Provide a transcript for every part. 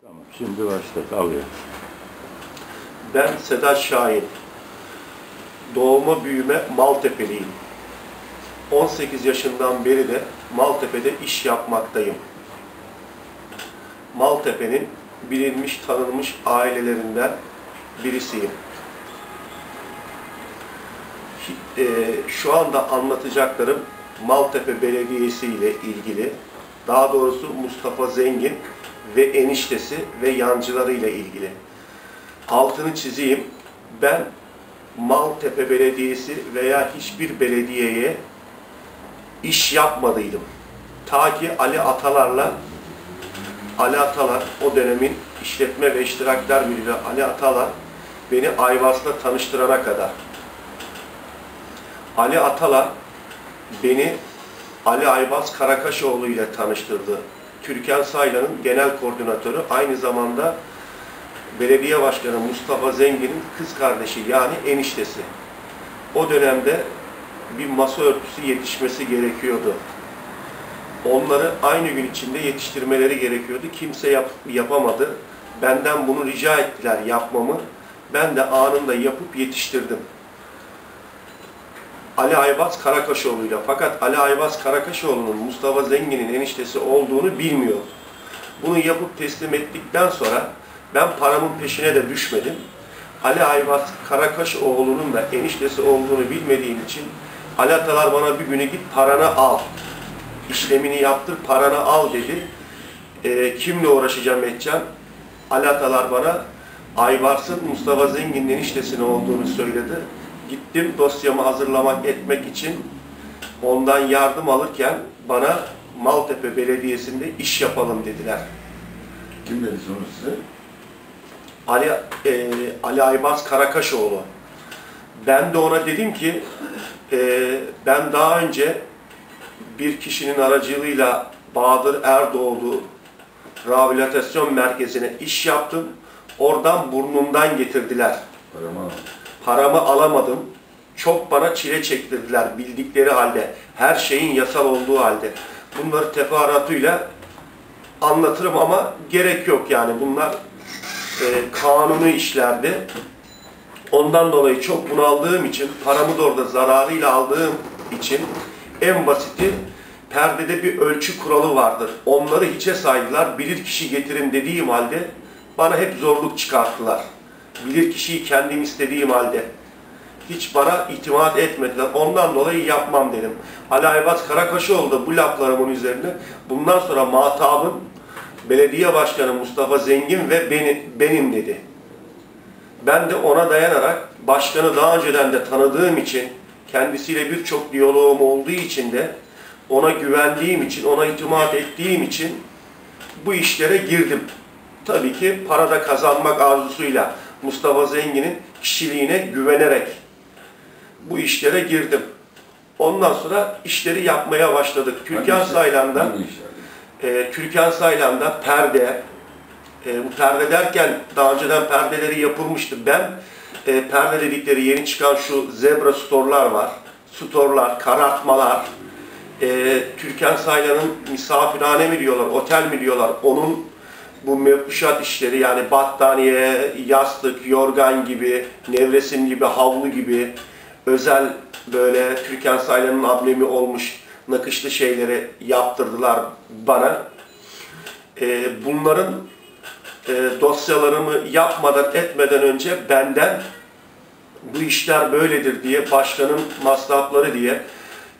Tamam, şimdi başladık, alıyor. Ben Sedat Şahin. Doğma büyüme Maltepe'liyim. 18 yaşından beri de Maltepe'de iş yapmaktayım. Maltepe'nin bilinmiş, tanınmış ailelerinden birisiyim. Eee, Şu anda anlatacaklarım Maltepe Belediyesi ile ilgili, daha doğrusu Mustafa Zengin ve eniştesi ve yancıları ile ilgili altını çizeyim. Ben Maltepe Belediyesi veya hiçbir belediyeye iş yapmadıydım. Ta ki Ali Atalar'la Ali Atalar o dönemin işletme ve iştirakler müdürü Ali Atalar beni Ayvaz'la tanıştırana kadar. Ali Atalar beni Ali Ayvaz Karakaşoğlu ile tanıştırdı. Türkan Saylan'ın genel koordinatörü aynı zamanda belediye başkanı Mustafa Zengin'in kız kardeşi yani eniştesi. O dönemde bir masa örtüsü yetişmesi gerekiyordu. Onları aynı gün içinde yetiştirmeleri gerekiyordu. Kimse yap- yapamadı. Benden bunu rica ettiler yapmamı. Ben de anında yapıp yetiştirdim. Ali Aybaz Karakaşoğlu'yla. Fakat Ali Aybaz Karakaşoğlu'nun Mustafa Zengin'in eniştesi olduğunu bilmiyor. Bunu yapıp teslim ettikten sonra ben paramın peşine de düşmedim. Ali Aybaz Karakaşoğlu'nun da eniştesi olduğunu bilmediğim için Ali Atalar bana bir günü git paranı al. İşlemini yaptır paranı al dedi. Ee, kimle uğraşacağım edeceğim? Ali Atalar bana Ayvars'ın Mustafa Zengin'in eniştesinin olduğunu söyledi. Gittim dosyamı hazırlamak etmek için ondan yardım alırken bana Maltepe Belediyesi'nde iş yapalım dediler. Kim dedi sonra size? Ali e, Ali Aybaz Karakaşoğlu. Ben de ona dedim ki e, ben daha önce bir kişinin aracılığıyla Bahadır Erdoğdu Rehabilitasyon Merkezi'ne iş yaptım. Oradan burnumdan getirdiler. Paramı al. Paramı alamadım. Çok bana çile çektirdiler bildikleri halde. Her şeyin yasal olduğu halde. Bunları teferruatıyla anlatırım ama gerek yok yani. Bunlar e, kanuni işlerdi. Ondan dolayı çok bunaldığım için, paramı da orada zararıyla aldığım için en basiti perdede bir ölçü kuralı vardır. Onları hiçe saydılar. Bilir kişi getirin dediğim halde bana hep zorluk çıkarttılar. Bilir kişiyi kendim istediğim halde. Hiç bana itimat etmediler. Ondan dolayı yapmam dedim. Ali Aybaz Karakaşoğlu da bu laflarımın üzerine bundan sonra matabım belediye başkanı Mustafa Zengin ve beni, benim dedi. Ben de ona dayanarak başkanı daha önceden de tanıdığım için, kendisiyle birçok diyaloğum olduğu için de ona güvendiğim için, ona itimat ettiğim için bu işlere girdim. Tabii ki parada kazanmak arzusuyla Mustafa Zengin'in kişiliğine güvenerek bu işlere girdim. Ondan sonra işleri yapmaya başladık. Türkan Saylan'da e, Türkan Saylan'da perde, e, bu perde derken daha önceden perdeleri yapılmıştı. Ben e, perde dedikleri yeni çıkan şu zebra storlar var. Storlar, karartmalar, e, Türkan Saylan'ın misafirhane mi diyorlar, otel mi diyorlar, onun bu mevkuşat işleri yani battaniye, yastık, yorgan gibi, nevresim gibi, havlu gibi özel böyle Türkan Saylan'ın ablemi olmuş nakışlı şeyleri yaptırdılar bana. E, bunların e, dosyalarımı yapmadan etmeden önce benden bu işler böyledir diye başkanın masrafları diye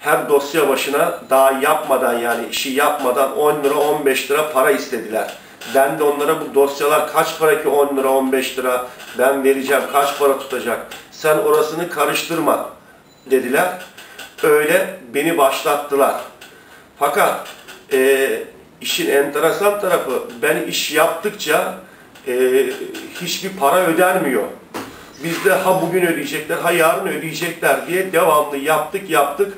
her dosya başına daha yapmadan yani işi yapmadan 10 lira 15 lira para istediler. Ben de onlara bu dosyalar kaç para ki 10 lira 15 lira ben vereceğim kaç para tutacak sen orasını karıştırma dediler. Öyle beni başlattılar. Fakat e, işin enteresan tarafı ben iş yaptıkça e, hiçbir para ödenmiyor. Biz de ha bugün ödeyecekler, ha yarın ödeyecekler diye devamlı yaptık yaptık.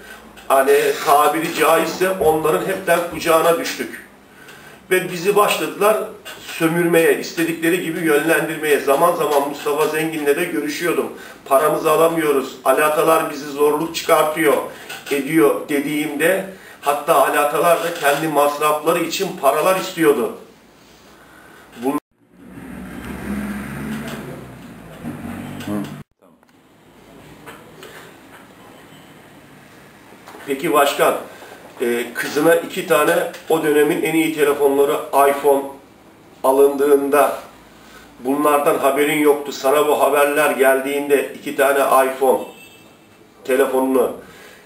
Hani tabiri caizse onların hepten kucağına düştük ve bizi başladılar sömürmeye, istedikleri gibi yönlendirmeye. Zaman zaman Mustafa Zengin'le de görüşüyordum. Paramızı alamıyoruz, alakalar bizi zorluk çıkartıyor, ediyor dediğimde hatta alakalar da kendi masrafları için paralar istiyordu. Peki başkan, e, kızına iki tane o dönemin en iyi telefonları iPhone alındığında bunlardan haberin yoktu. Sana bu haberler geldiğinde iki tane iPhone telefonunu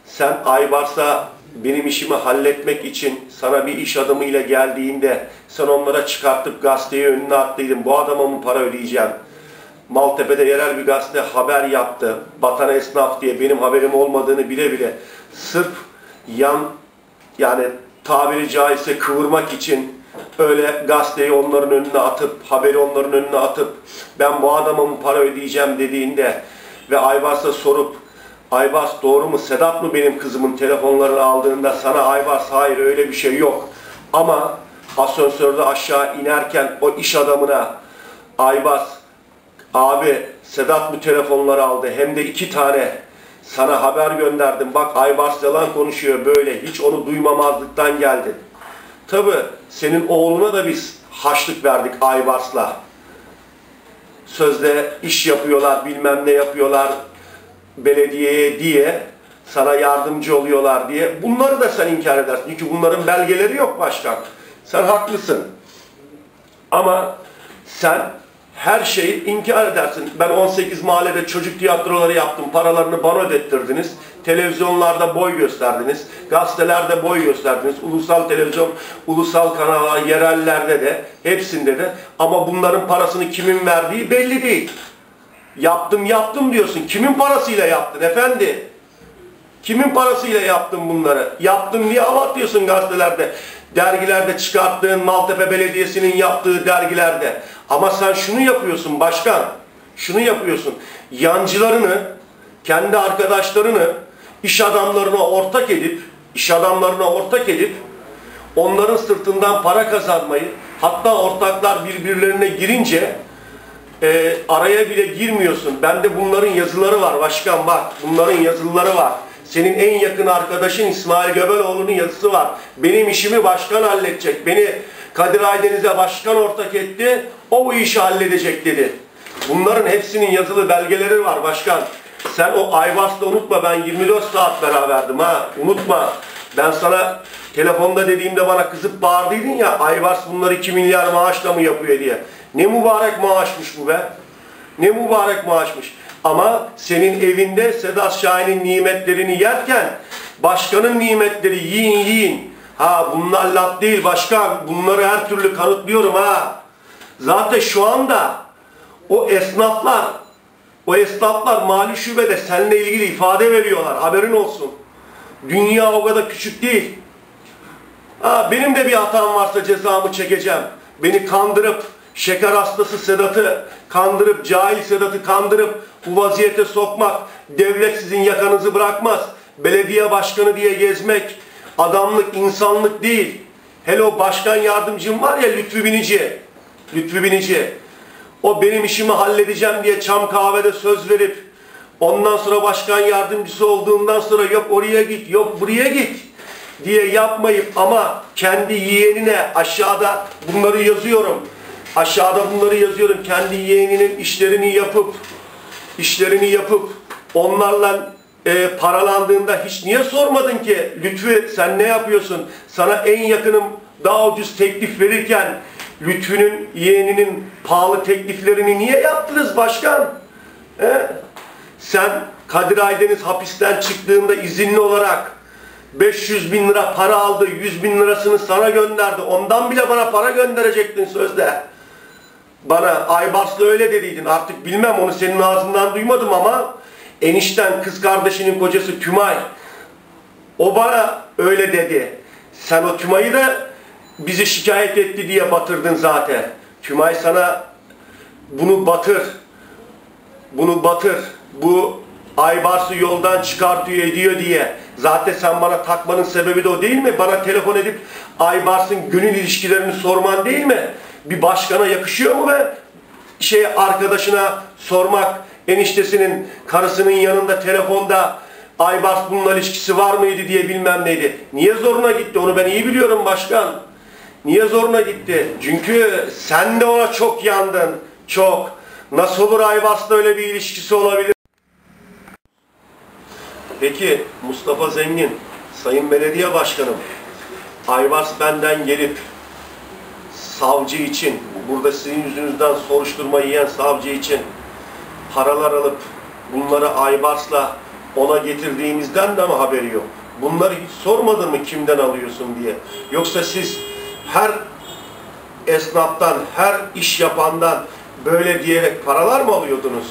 sen Aybars'a benim işimi halletmek için sana bir iş adamıyla geldiğinde sen onlara çıkartıp gazeteyi önüne attıydın. Bu adama mı para ödeyeceğim? Maltepe'de yerel bir gazete haber yaptı. Batan Esnaf diye benim haberim olmadığını bile bile sırf yan yani tabiri caizse kıvırmak için öyle gazeteyi onların önüne atıp, haberi onların önüne atıp ben bu adama mı para ödeyeceğim dediğinde ve Aybars'a sorup Aybars doğru mu? Sedat mı benim kızımın telefonlarını aldığında sana Aybars hayır öyle bir şey yok. Ama asansörde aşağı inerken o iş adamına Aybars abi Sedat bu telefonları aldı? Hem de iki tane sana haber gönderdim bak Aybars yalan konuşuyor böyle hiç onu duymamazlıktan geldi. Tabi senin oğluna da biz haçlık verdik Aybars'la. Sözde iş yapıyorlar bilmem ne yapıyorlar belediyeye diye sana yardımcı oluyorlar diye. Bunları da sen inkar edersin. Çünkü bunların belgeleri yok başkan. Sen haklısın. Ama sen her şeyi inkar edersin. Ben 18 mahallede çocuk tiyatroları yaptım. Paralarını bana ödettirdiniz. Televizyonlarda boy gösterdiniz. Gazetelerde boy gösterdiniz. Ulusal televizyon, ulusal kanallar, yerellerde de, hepsinde de. Ama bunların parasını kimin verdiği belli değil. Yaptım yaptım diyorsun. Kimin parasıyla yaptın efendi? Kimin parasıyla yaptın bunları? Yaptım diye avatıyorsun gazetelerde. Dergilerde çıkarttığın Maltepe Belediyesi'nin yaptığı dergilerde. Ama sen şunu yapıyorsun başkan. Şunu yapıyorsun. Yancılarını, kendi arkadaşlarını, iş adamlarına ortak edip, iş adamlarına ortak edip onların sırtından para kazanmayı, hatta ortaklar birbirlerine girince e, araya bile girmiyorsun. Bende bunların yazıları var başkan bak. Bunların yazıları var. Senin en yakın arkadaşın İsmail Göbeloğlu'nun yazısı var. Benim işimi başkan halledecek. Beni Kadir Aydeniz'e başkan ortak etti. O bu işi halledecek dedi. Bunların hepsinin yazılı belgeleri var başkan. Sen o Aybars'ta unutma ben 24 saat beraberdim ha. Unutma. Ben sana telefonda dediğimde bana kızıp bağırdıydın ya Aybars bunları 2 milyar maaşla mı yapıyor diye. Ne mübarek maaşmış bu be. Ne mübarek maaşmış. Ama senin evinde Sedat Şahin'in nimetlerini yerken başkanın nimetleri yiyin yiyin. Ha bunlar laf değil başkan. Bunları her türlü kanıtlıyorum ha. Zaten şu anda o esnaflar o esnaflar mali şubede seninle ilgili ifade veriyorlar. Haberin olsun. Dünya o kadar küçük değil. Ha, benim de bir hatam varsa cezamı çekeceğim. Beni kandırıp şeker hastası Sedat'ı kandırıp, cahil Sedat'ı kandırıp bu vaziyete sokmak, devlet sizin yakanızı bırakmaz. Belediye başkanı diye gezmek adamlık, insanlık değil. Hele o başkan yardımcım var ya Lütfü Binici. Lütfü Binici. O benim işimi halledeceğim diye çam kahvede söz verip ondan sonra başkan yardımcısı olduğundan sonra yok oraya git, yok buraya git diye yapmayıp ama kendi yeğenine aşağıda bunları yazıyorum. Aşağıda bunları yazıyorum. Kendi yeğeninin işlerini yapıp işlerini yapıp onlarla e, paralandığında hiç niye sormadın ki Lütfü sen ne yapıyorsun? Sana en yakınım daha ucuz teklif verirken Lütfü'nün yeğeninin pahalı tekliflerini niye yaptınız başkan? He? Sen Kadir Aydeniz hapisten çıktığında izinli olarak 500 bin lira para aldı, 100 bin lirasını sana gönderdi. Ondan bile bana para gönderecektin sözde. Bana Aybars'la öyle dediydin. Artık bilmem onu senin ağzından duymadım ama enişten kız kardeşinin kocası Tümay o bana öyle dedi. Sen o Tümay'ı da bizi şikayet etti diye batırdın zaten. Tümay sana bunu batır. Bunu batır. Bu Aybars'ı yoldan çıkartıyor ediyor diye. Zaten sen bana takmanın sebebi de o değil mi? Bana telefon edip Aybars'ın gönül ilişkilerini sorman değil mi? Bir başkana yakışıyor mu be? Şey arkadaşına sormak, eniştesinin karısının yanında telefonda Aybars bununla ilişkisi var mıydı diye bilmem neydi. Niye zoruna gitti onu ben iyi biliyorum başkan. Niye zoruna gitti? Çünkü sen de ona çok yandın. Çok. Nasıl olur Aybars'la öyle bir ilişkisi olabilir? Peki Mustafa Zengin Sayın Belediye Başkanım, Ayvaz benden gelip savcı için, burada sizin yüzünüzden soruşturma yiyen savcı için paralar alıp bunları Aybars'la ona getirdiğimizden de mi haberi yok? Bunları hiç sormadın mı kimden alıyorsun diye? Yoksa siz her esnaftan, her iş yapandan böyle diyerek paralar mı alıyordunuz?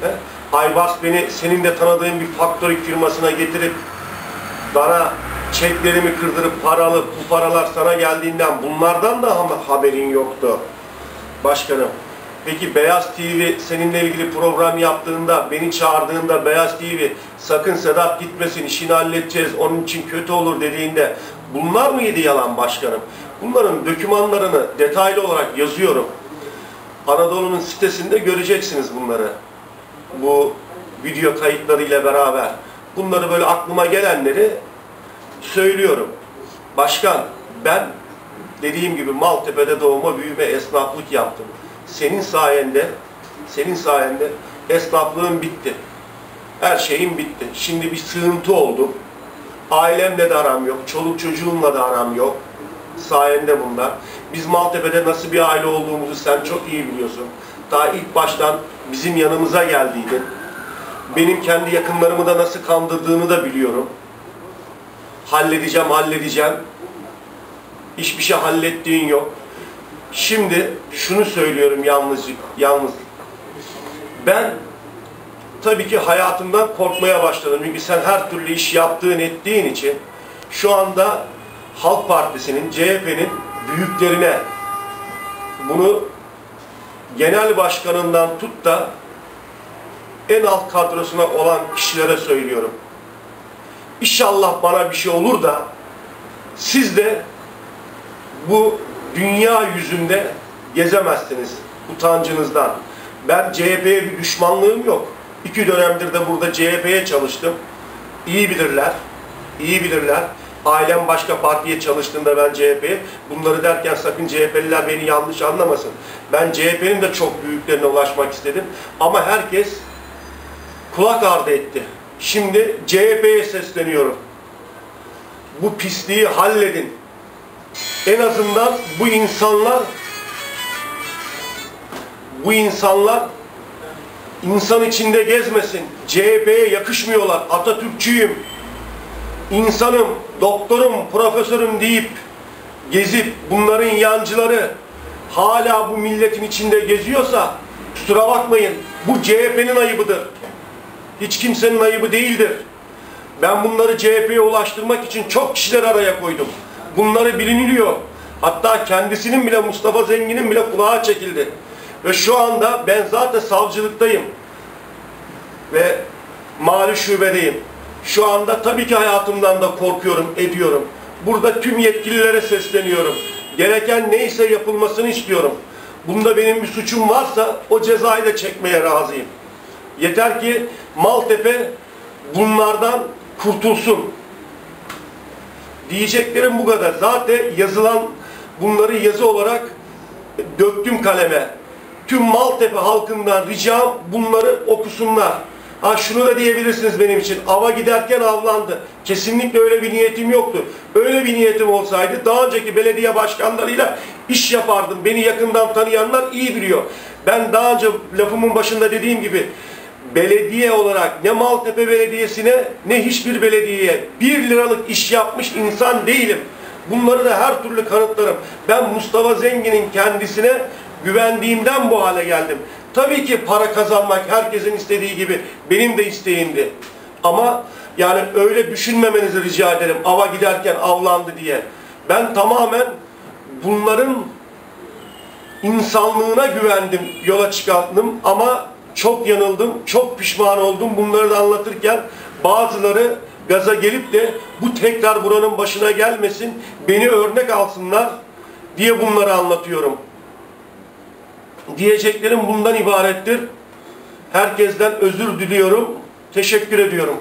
He? Aybars beni senin de tanıdığın bir faktörü firmasına getirip bana çeklerimi kırdırıp para alıp bu paralar sana geldiğinden bunlardan da haberin yoktu. Başkanım, peki Beyaz TV seninle ilgili program yaptığında, beni çağırdığında Beyaz TV sakın Sedat gitmesin, işini halledeceğiz, onun için kötü olur dediğinde bunlar mıydı yalan başkanım? Bunların dokümanlarını detaylı olarak yazıyorum. Anadolu'nun sitesinde göreceksiniz bunları. Bu video kayıtlarıyla beraber. Bunları böyle aklıma gelenleri söylüyorum. Başkan, ben dediğim gibi Maltepe'de doğma büyüme esnaflık yaptım. Senin sayende, senin sayende esnaflığım bitti. Her şeyim bitti. Şimdi bir sığıntı oldum. Ailemle de aram yok, çoluk çocuğumla da aram yok. Sayende bunlar. Biz Maltepe'de nasıl bir aile olduğumuzu sen çok iyi biliyorsun. Daha ilk baştan bizim yanımıza geldiydin. Benim kendi yakınlarımı da nasıl kandırdığını da biliyorum. Halledeceğim, halledeceğim. Hiçbir şey hallettiğin yok. Şimdi şunu söylüyorum yalnız, yalnız. Ben tabii ki hayatımdan korkmaya başladım. Çünkü sen her türlü iş yaptığın ettiğin için şu anda Halk Partisi'nin, CHP'nin büyüklerine bunu genel başkanından tut da en alt kadrosuna olan kişilere söylüyorum. İnşallah bana bir şey olur da siz de bu dünya yüzünde gezemezsiniz utancınızdan. Ben CHP'ye bir düşmanlığım yok. İki dönemdir de burada CHP'ye çalıştım. İyi bilirler, iyi bilirler. Ailem başka partiye çalıştığında ben CHP'ye, bunları derken sakın CHP'liler beni yanlış anlamasın. Ben CHP'nin de çok büyüklerine ulaşmak istedim. Ama herkes kulak ardı etti. Şimdi CHP'ye sesleniyorum. Bu pisliği halledin. En azından bu insanlar bu insanlar insan içinde gezmesin. CHP'ye yakışmıyorlar. Atatürkçüyüm. İnsanım, doktorum, profesörüm deyip gezip bunların yancıları hala bu milletin içinde geziyorsa kusura bakmayın. Bu CHP'nin ayıbıdır. Hiç kimsenin ayıbı değildir. Ben bunları CHP'ye ulaştırmak için çok kişiler araya koydum. Bunları biliniliyor. Hatta kendisinin bile Mustafa Zengin'in bile kulağa çekildi. Ve şu anda ben zaten savcılıktayım. Ve mali şubedeyim. Şu anda tabii ki hayatımdan da korkuyorum, ediyorum. Burada tüm yetkililere sesleniyorum. Gereken neyse yapılmasını istiyorum. Bunda benim bir suçum varsa o cezayı da çekmeye razıyım. Yeter ki Maltepe bunlardan kurtulsun. Diyeceklerim bu kadar. Zaten yazılan bunları yazı olarak döktüm kaleme. Tüm Maltepe halkından ricam bunları okusunlar. Ha şunu da diyebilirsiniz benim için. Ava giderken avlandı. Kesinlikle öyle bir niyetim yoktu. Öyle bir niyetim olsaydı daha önceki belediye başkanlarıyla iş yapardım. Beni yakından tanıyanlar iyi biliyor. Ben daha önce lafımın başında dediğim gibi belediye olarak ne Maltepe Belediyesi'ne ne hiçbir belediyeye bir liralık iş yapmış insan değilim. Bunları da her türlü kanıtlarım. Ben Mustafa Zengin'in kendisine güvendiğimden bu hale geldim. Tabii ki para kazanmak herkesin istediği gibi benim de isteğimdi. Ama yani öyle düşünmemenizi rica ederim. Ava giderken avlandı diye. Ben tamamen bunların insanlığına güvendim, yola çıkarttım ama çok yanıldım, çok pişman oldum bunları da anlatırken bazıları gaza gelip de bu tekrar buranın başına gelmesin, beni örnek alsınlar diye bunları anlatıyorum. Diyeceklerim bundan ibarettir. Herkesten özür diliyorum, teşekkür ediyorum.